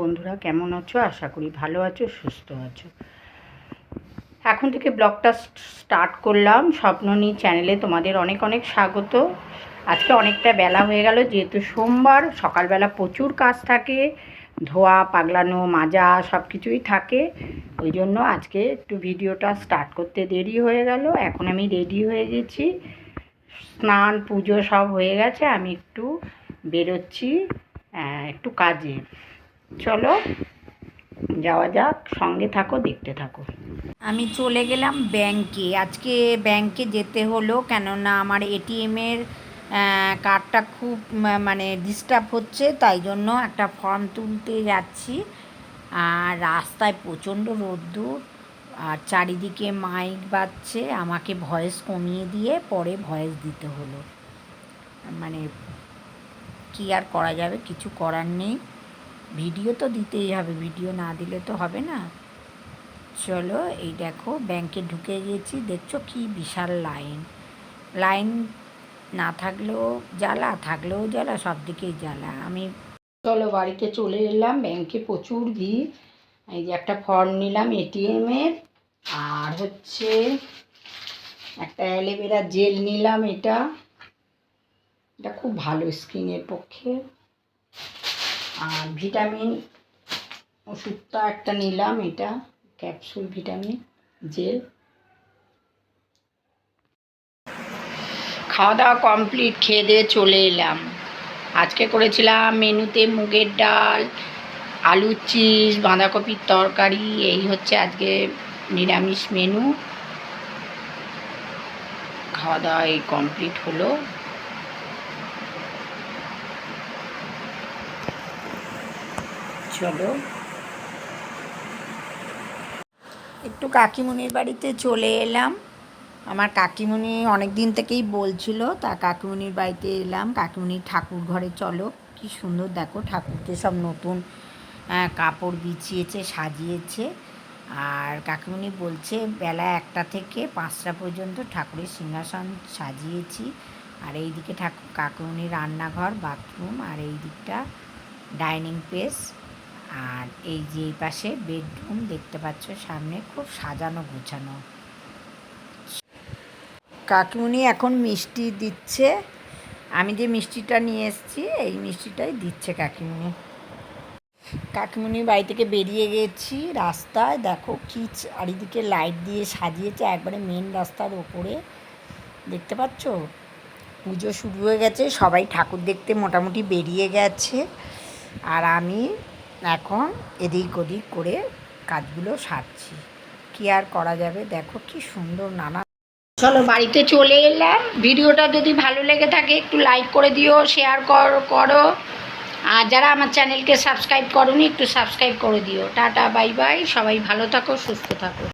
বন্ধুরা, কেমন আছো? আশা করি ভালো আছো, সুস্থ আছো। এখন থেকে ব্লগটা স্টার্ট করলাম। স্বপ্ননী চ্যানেলে তোমাদের অনেক অনেক স্বাগত। আজকে অনেকটা বেলা হয়ে গেল, যেহেতু সোমবার, সকালবেলা প্রচুর কাজ থাকে। ধোয়া, পাগলানো, মাজা সব কিছুই থাকে। ওই জন্য আজকে একটু ভিডিওটা স্টার্ট করতে দেরি হয়ে গেল। এখন আমি রেডি হয়ে গেছি। স্নান, পুজো সব হয়ে গেছে। আমি একটু বেরোচ্ছি একটু কাজে। চলো, যাওয়া যাক, সঙ্গে থাকো, দেখতে থাকো। আমি চলে গেলাম ব্যাংকে। আজকে ব্যাংকে যেতে হলো, কেননা আমার এটিএমের কার্ডটা খুব মানে ডিস্টার্ব হচ্ছে, তাই জন্য একটা ফর্ম তুলতে যাচ্ছি। আর রাস্তায় প্রচণ্ড রোদ্দুর, আর চারিদিকে মাইক বাজছে, আমাকে ভয়েস কমিয়ে দিয়ে পরে ভয়েস দিতে হলো। মানে কি আর করা যাবে, কিছু করার নেই। ভিডিও তো দিতেই হবে ভিডিও না দিলে তো হবে না। চলো, এই দেখো ব্যাংকে ঢুকে গেছি, দেখছ কি বিশাল লাইন লাইন না থাকলেও জ্বালা থাকলেও জ্বালা, সব দিকেই জ্বালা। আমি চলো বাড়িতে চলে এলাম ব্যাংকে প্রচুর ভিড়। এই যে একটা ফর্ম নিলাম এটিএমের আর হচ্ছে একটা অ্যালোভেরা জেল নিলাম এটা। এটা খুব ভালো স্কিনের পক্ষে। ভিটামিন ওষুধটা একটা নিলাম, এটা ক্যাপসুল ভিটামিন, জেল। খাওয়া দাওয়া কমপ্লিট, খেয়ে দিয়ে চলে এলাম। আজকে করেছিলাম মেনুতে মুগের ডাল আলু চিজ, বাঁধাকপির তরকারি, এই হচ্ছে আজকে নিরামিষ মেনু। খাওয়া দাওয়া এই কমপ্লিট হলো। চলো। একটু কাকিমুনির বাড়িতে চলে এলাম। আমার কাকিমুনি অনেক দিন থেকেই বলছিল, তা কাকিমুনির বাড়িতে এলাম। কাকিমুনির ঠাকুর ঘরে চলো। কি সুন্দর দেখো, ঠাকুরকে সব নতুন কাপড় বিছিয়েছে, সাজিয়েছে। আর কাকিমুনি বলছে, বেলা একটা থেকে পাঁচটা পর্যন্ত ঠাকুরের সিংহাসন সাজিয়েছি। আর এইদিকে ঠাকুর, কাকিমুনির রান্নাঘর, বাথরুম, আর এই দিকটা ডাইনিং প্লেস। আর এই যে এই পাশে বেডরুম দেখতে পাচ্ছ, সামনে খুব সাজানো গোছানো। কাকিমুনি এখন মিষ্টি দিচ্ছে। আমি যে মিষ্টিটা নিয়ে এসেছি, এই মিষ্টিটাই দিচ্ছে কাকিমুনি। কাকিমুনি বাড়ি থেকে বেরিয়ে গেছি রাস্তায়। দেখো কি চারিদিকে লাইট দিয়ে সাজিয়েছে, একবারে মেন রাস্তার ওপরে। দেখতে পাচ্ছ? পুজো শুরু হয়ে গেছে, সবাই ঠাকুর দেখতে মোটামুটি বেরিয়ে গেছে। আর আমি এখন এদিক ওদিক করে কাজগুলো সারছি। কি আর করা যাবে? দেখো কি সুন্দর নানা চলো বাড়িতে চলে এলাম। ভিডিওটা যদি ভালো লেগে থাকে, একটু লাইক করে দিও শেয়ার কর করো। আর যারা আমার চ্যানেলকে সাবস্ক্রাইব করো একটু সাবস্ক্রাইব করে দিও। টাটা বাই বাই সবাই ভালো থাকো, সুস্থ থাকো।